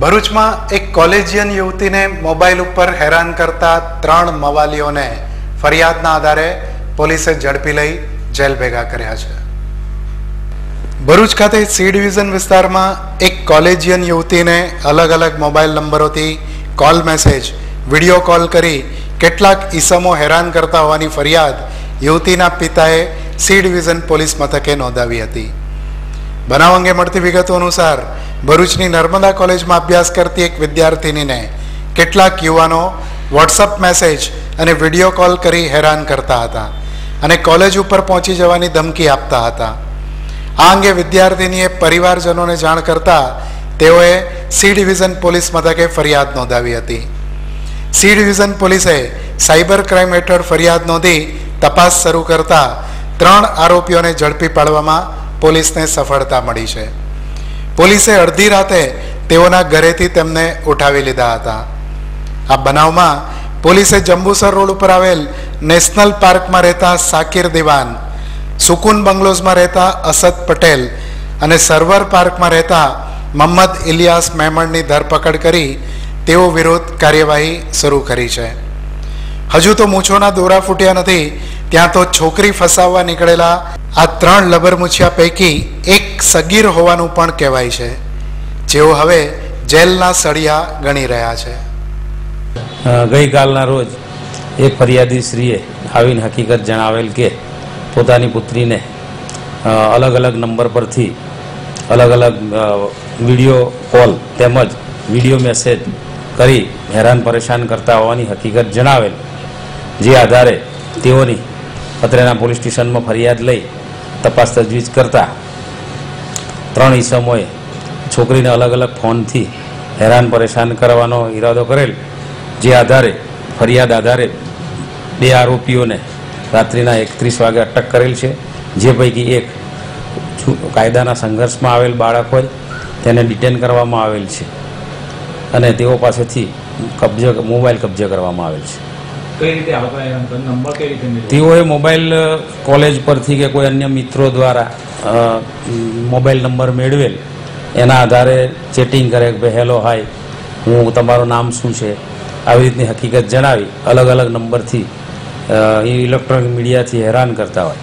ભરૂચમાં એક કોલેજિયન યુવતીને મોબાઈલ ઉપર હેરાન કરતા ત્રણ મવાલીઓને ફરિયાદના આધારે પોલીસે ઝડપી લઈ જેલ ભેગા કર્યા છે. ભરૂચ ખાતે સી ડિવિઝન વિસ્તારમાં એક કોલેજિયન યુવતીને અલગ અલગ મોબાઈલ નંબરોથી કોલ મેસેજ, વીડિયો કોલ કરી કેટલાક ઈસમો હેરાન કરતા હોવાની ફરિયાદ યુવતીના પિતાએ સી ડિવિઝન પોલીસ મથકે નોંધાવી હતી. બનાવ અંગે મળતી વિગતો અનુસાર ભરૂચની નર્મદા કોલેજમાં અભ્યાસ કરતી એક વિદ્યાર્થિનીને કેટલાક યુવાનો વોટ્સઅપ મેસેજ અને વીડિયો કોલ કરી હેરાન કરતા હતા અને કોલેજ ઉપર પહોંચી જવાની ધમકી આપતા હતા. આ અંગે વિદ્યાર્થિનીએ પરિવારજનોને જાણ કરતા તેઓએ સી ડિવિઝન પોલીસ મથકે ફરિયાદ નોંધાવી હતી. સી ડિવિઝન પોલીસે સાયબર ક્રાઇમ હેઠળ ફરિયાદ નોંધી તપાસ શરૂ કરતા ત્રણ આરોપીઓને ઝડપી પાડવામાં પોલીસને સફળતા મળી છે. પોલીસે અડધી રાતે તેઓના ઘરેથી તેમને ઉઠાવી લીધા હતા. આ બનાવમાં પોલીસે જંબુસર રોડ ઉપર આવેલ નેશનલ પાર્કમાં રહેતા સાકિર દિવાન, સુકુન બંગલોઝમાં રહેતા અસદ પટેલ અને સર્વર પાર્કમાં રહેતા મોહમ્મદ ઇલિયાસ મેમણની ધરપકડ કરી તેઓ વિરુદ્ધ કાર્યવાહી શરૂ કરી છે. હજુ તો મૂછોના દોરા ફૂટ્યા નથી, ત્યાં તો છોકરી ફસાવવા નીકળેલા આ ત્રણ લબરમુછિયા પૈકી એક સગીર હોવાનું પણ કહેવાય છે. જેઓ હવે જેલના સળિયા ગણી રહ્યા છે. ગઈકાલના રોજ એક ફરિયાદી શ્રીએ આવીને હકીકત જણાવેલ કે પોતાની પુત્રીને અલગ અલગ નંબર પરથી અલગ અલગ વીડિયો કોલ તેમજ વીડિયો મેસેજ કરી હેરાન પરેશાન કરતા હોવાની હકીકત જણાવેલ. જે આધારે તેઓની અત્રેના પોલીસ સ્ટેશનમાં ફરિયાદ લઈ તપાસ તજવીજ કરતા ત્રણ ઈસમોએ છોકરીને અલગ અલગ ફોનથી હેરાન પરેશાન કરવાનો ઈરાદો કરેલ, જે આધારે, ફરિયાદ આધારે બે આરોપીઓને રાત્રિના એકત્રીસ વાગે અટક કરેલ છે. જે પૈકી એક કાયદાના સંઘર્ષમાં આવેલ બાળક હોય, તેને ડિટેન કરવામાં આવેલ છે. અને તેઓ પાસેથી કબજે, મોબાઈલ કબજે કરવામાં આવેલ છે. તેઓએ મોબાઈલ કોલેજ પરથી કે કોઈ અન્ય મિત્રો દ્વારા મોબાઈલ નંબર મેળવેલ. એના આધારે ચેટિંગ કરે કે હેલો, હાય, હું તમારું નામ શું છે? આવી રીતની હકીકત જણાવી અલગ અલગ નંબરથી ઇલેક્ટ્રોનિક મીડિયાથી હેરાન કરતા હોય.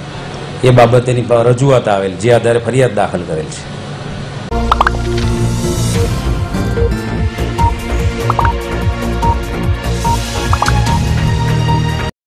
એ બાબતેની રજૂઆત આવેલ, જે આધારે ફરિયાદ દાખલ કરેલ છે.